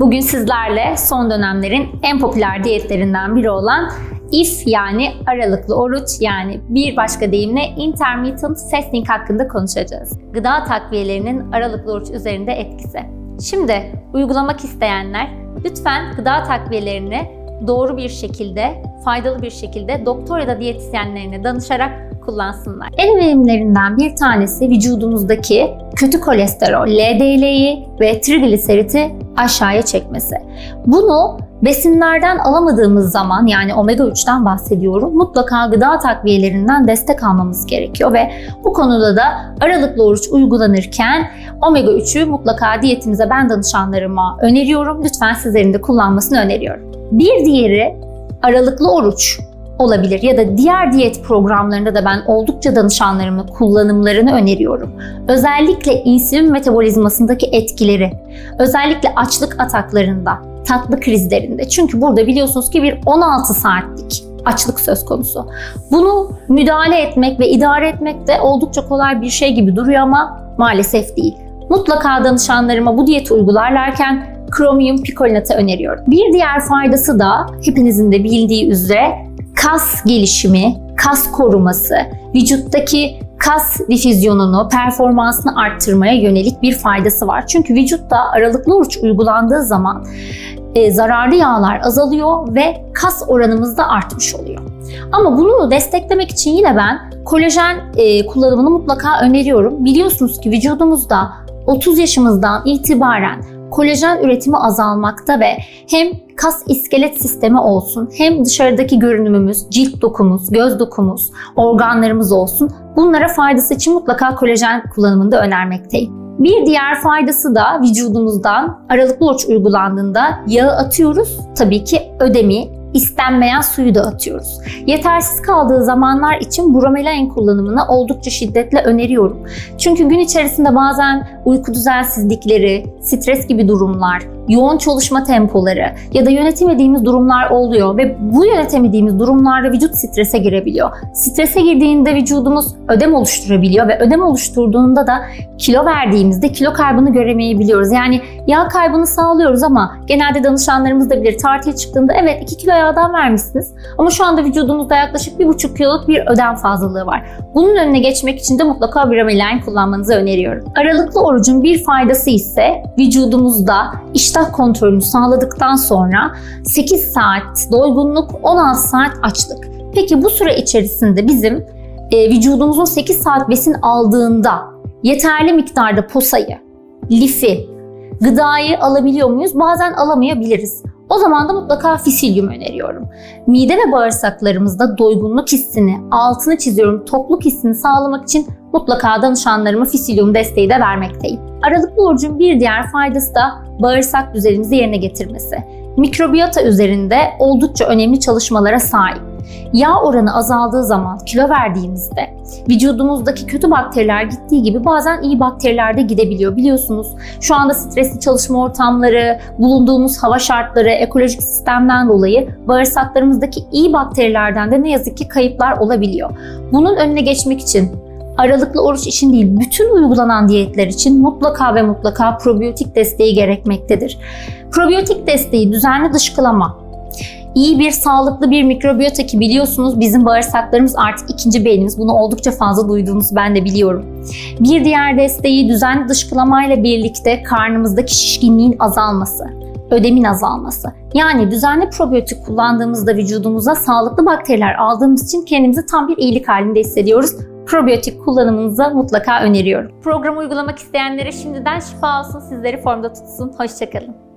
Bugün sizlerle son dönemlerin en popüler diyetlerinden biri olan IF yani aralıklı oruç yani bir başka deyimle intermittent fasting hakkında konuşacağız. Gıda takviyelerinin aralıklı oruç üzerinde etkisi. Şimdi uygulamak isteyenler lütfen gıda takviyelerini doğru bir şekilde, faydalı bir şekilde doktor ya da diyetisyenlerine danışarak kullansınlar. En önemlilerinden bir tanesi vücudumuzdaki kötü kolesterol, LDL'yi ve trigliseriti aşağıya çekmesi. Bunu besinlerden alamadığımız zaman yani omega 3'ten bahsediyorum mutlaka gıda takviyelerinden destek almamız gerekiyor ve bu konuda da aralıklı oruç uygulanırken omega 3'ü mutlaka diyetimize ben danışanlarıma öneriyorum. Lütfen sizlerin de kullanmasını öneriyorum. Bir diğeri aralıklı oruç olabilir ya da diğer diyet programlarında da ben oldukça danışanlarımın kullanımlarını öneriyorum. Özellikle insülin metabolizmasındaki etkileri, özellikle açlık ataklarında, tatlı krizlerinde. Çünkü burada biliyorsunuz ki bir 16 saatlik açlık söz konusu. Bunu müdahale etmek ve idare etmek de oldukça kolay bir şey gibi duruyor ama maalesef değil. Mutlaka danışanlarıma bu diyeti uygularlarken kromiyum pikolinatı öneriyorum. Bir diğer faydası da hepinizin de bildiği üzere kas gelişimi, kas koruması, vücuttaki kas difüzyonunu, performansını arttırmaya yönelik bir faydası var. Çünkü vücutta aralıklı oruç uygulandığı zaman e, zararlı yağlar azalıyor ve kas oranımız da artmış oluyor. Ama bunu desteklemek için yine ben kolajen e, kullanımını mutlaka öneriyorum. Biliyorsunuz ki vücudumuzda 30 yaşımızdan itibaren kolajen üretimi azalmakta ve hem kas iskelet sistemi olsun hem dışarıdaki görünümümüz, cilt dokumuz, göz dokumuz, organlarımız olsun bunlara faydası için mutlaka kolajen kullanımını önermekteyim. Bir diğer faydası da vücudumuzdan aralıklı oruç uygulandığında yağı atıyoruz. Tabii ki ödemi, istenmeyen suyu da atıyoruz. Yetersiz kaldığı zamanlar için bromelain kullanımını oldukça şiddetle öneriyorum. Çünkü gün içerisinde bazen uyku düzensizlikleri, stres gibi durumlar, yoğun çalışma tempoları ya da yönetemediğimiz durumlar oluyor ve bu yönetemediğimiz durumlarda vücut strese girebiliyor. Strese girdiğinde vücudumuz ödem oluşturabiliyor ve ödem oluşturduğunda da kilo verdiğimizde kilo kaybını göremeyebiliyoruz. Yani yağ kaybını sağlıyoruz ama genelde danışanlarımız da bilir tartıya çıktığında evet 2 kilo yağdan vermişsiniz ama şu anda vücudumuzda yaklaşık 1,5 kiloluk bir ödem fazlalığı var. Bunun önüne geçmek için de mutlaka bromelain kullanmanızı öneriyorum. Aralıklı orucun bir faydası ise vücudumuzda iştah kontrolünü sağladıktan sonra 8 saat doygunluk, 16 saat açlık. Peki bu süre içerisinde bizim e, vücudumuzun 8 saat besin aldığında yeterli miktarda posayı, lifi, gıdayı alabiliyor muyuz? Bazen alamayabiliriz. O zaman da mutlaka fisilyum öneriyorum. Mide ve bağırsaklarımızda doygunluk hissini, altını çiziyorum, tokluk hissini sağlamak için mutlaka danışanlarıma fisilyum desteği de vermekteyim. Aralıklı orucun bir diğer faydası da bağırsak düzenimizi yerine getirmesi. Mikrobiyota üzerinde oldukça önemli çalışmalara sahip. Yağ oranı azaldığı zaman kilo verdiğimizde vücudumuzdaki kötü bakteriler gittiği gibi bazen iyi bakteriler de gidebiliyor. Biliyorsunuz şu anda stresli çalışma ortamları, bulunduğumuz hava şartları, ekolojik sistemden dolayı bağırsaklarımızdaki iyi bakterilerden de ne yazık ki kayıplar olabiliyor. Bunun önüne geçmek için aralıklı oruç için değil, bütün uygulanan diyetler için mutlaka ve mutlaka probiyotik desteği gerekmektedir. Probiyotik desteği düzenli dışkılama, iyi bir sağlıklı bir mikrobiyota ki biliyorsunuz bizim bağırsaklarımız artık ikinci beynimiz. Bunu oldukça fazla duyduğunuzu ben de biliyorum. Bir diğer desteği düzenli dışkılamayla birlikte karnımızdaki şişkinliğin azalması, ödemin azalması. Yani düzenli probiyotik kullandığımızda vücudumuza sağlıklı bakteriler aldığımız için kendimizi tam bir iyilik halinde hissediyoruz probiyotik kullanımınızı mutlaka öneriyorum. Programı uygulamak isteyenlere şimdiden şifa olsun, sizleri formda tutsun. Hoşçakalın.